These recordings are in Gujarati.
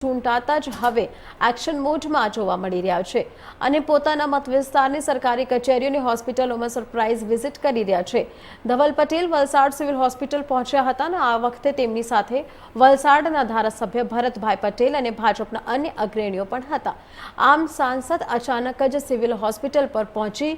ચૂંટાતા જ હવે એક્શન મોડમાં જોવા મળી રહ્યા છે. અને પોતાના મત સરકારી કચેરીઓની હોસ્પિટલોમાં સરપ્રાઇઝ વિઝિટ કરી રહ્યા છે. ધવલ પટેલ વલસાડ સિવિલ હોસ્પિટલ પહોંચ્યા હતા અને આ વખતે તેમની સાથે વલસાડના ધારાસભ્ય ભરતભાઈ પટેલ અને ભાજપના અન્ય અગ્રણીઓ પણ હતા. આમ સાંસદ અચાનક જ સિવિલ હોસ્પિટલ પર પહોંચી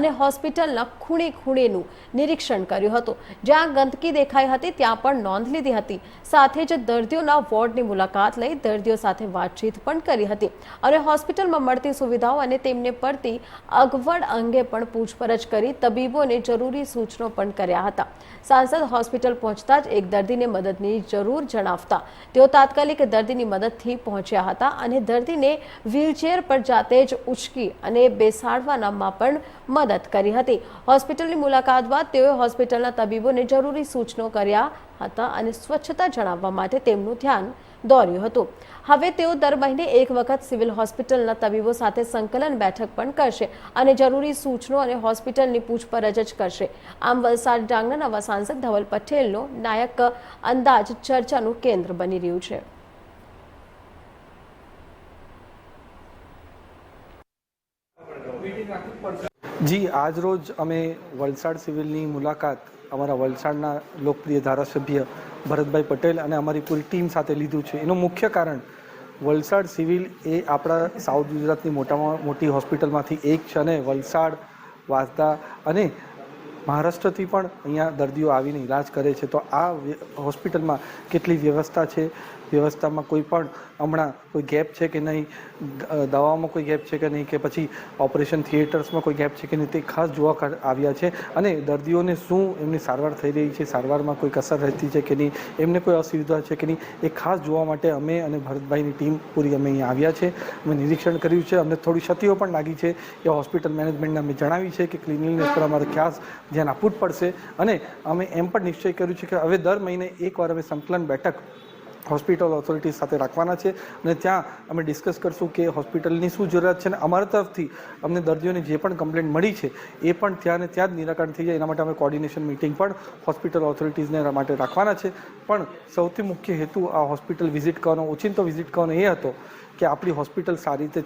અને હોસ્પિટલના ખૂણે ખૂણેનું નિરીક્ષણ કર્યું હતું. જ્યાં ગંદકી દેખાઈ હતી ત્યાં પણ નોંધ લીધી હતી. સાથે જ દર્દીઓના વોર્ડની મુલાકાત લઈ દર્દીઓ સાથે વાતચીત પણ કરી હતી અને હોસ્પિટલમાં મળતી સુવિધાઓ અને તેમને પડતી અગવડ અંગે પણ પૂછપરછ કરી તબીબોને જરૂરી સૂચનો પણ કર્યા હતા. સાંસદ હોસ્પિટલ પહોંચતા જ એક દર્દીને મદદની જરૂર જણાવતા તેઓ તાત્કાલિક દર્દીની મદદથી પહોંચ્યા હતા અને દર્દીને વ્હીલચેર પર જાતે જ ઉચકી અને બેસાડવાનામાં પણ મદદ કરી હતી. હોસ્પિટલની મુલાકાત બાદ તેઓએ હોસ્પિટલના તબીબોને જરૂરી સૂચનો કર્યા હતા અને સ્વચ્છતા જણાવવા માટે તેમનું ધ્યાન દોર્યું હતું. હવે તેઓ દર મહિને એક વખત સિવિલ હોસ્પિટલના તબીબો સાથે સંકલન બેઠક પણ કરશે અને જરૂરી સૂચનો અને હોસ્પિટલની પૂછપરછ જ કરશે. આમ વલસાડ ડાંગના સાંસદ ધવલ પટેલનો નાયક અંદાજ ચર્ચાનું કેન્દ્ર બની રહ્યું છે. જી, આજ રોજ અમે વલસાડ સિવિલની મુલાકાત અમારા વલસાડના લોકપ્રિય ધારાસભ્ય ભરતભાઈ પટેલ અને અમારી પૂરી ટીમ સાથે લીધું છે. એનું મુખ્ય કારણ વલસાડ સિવિલ એ આપણા સાઉથ ગુજરાતની મોટામાં મોટી હોસ્પિટલમાંથી એક છે અને વલસાડ વાંસદા અને મહારાષ્ટ્રથી પણ અહીંયા દર્દીઓ આવીને ઈલાજ કરે છે. તો આ હોસ્પિટલમાં કેટલી વ્યવસ્થા છે? વ્યવસ્થામાં કોઈ પણ હમણાં કોઈ ગેપ છે કે નહીં દવામાં કોઈ ગેપ છે કે નહીં કે પછી ઓપરેશન થિયેટર્સમાં કોઈ ગેપ છે કે નહીં તે ખાસ જોવા આવ્યા છે અને દર્દીઓને શું એમની સારવાર થઈ રહી છે, સારવારમાં કોઈ કસર રહેતી છે કે નહીં, એમને કોઈ અસુવિધા છે કે નહીં એ ખાસ જોવા માટે અમે અને ભરતભાઈની ટીમ પૂરી અમે અહીંયા આવ્યા છે. અમે નિરીક્ષણ કર્યું છે, અમને થોડી ક્ષતિઓ પણ લાગી છે એ હોસ્પિટલ મેનેજમેન્ટને અમે જણાવી છે કે ક્લિનિંગનેસ પર અમારે ખાસ ધ્યાન આપવું જ પડશે અને અમે એમ પણ નિશ્ચય કર્યું છે કે હવે દર મહિને એકવાર અમે સંકલન બેઠક હોસ્પિટલ ઓથોરિટી સાથે રાખવાના છે અને ત્યાં અમે ડિસ્કસ કરશું કે હોસ્પિટલની શું જરૂરિયાત છે અને અમારા તરફથી અમને દર્દીઓની જે પણ કમ્પ્લેન્ટ મળી છે, એ પણ ત્યાં ને ત્યાં જ નિરાકરણ થઈ જાય. એના માટે અમે કોર્ડિનેશન મિટિંગ પણ હોસ્પિટલ ઓથોરિટીઝને માટે રાખવાના છે. પણ સૌથી મુખ્ય હેતુ આ હોસ્પિટલ વિઝિટ કરવાનો, ઓચિંતો વિઝિટ કરવાનો એ હતો કે આપણી હોસ્પિટલ સારી રીતે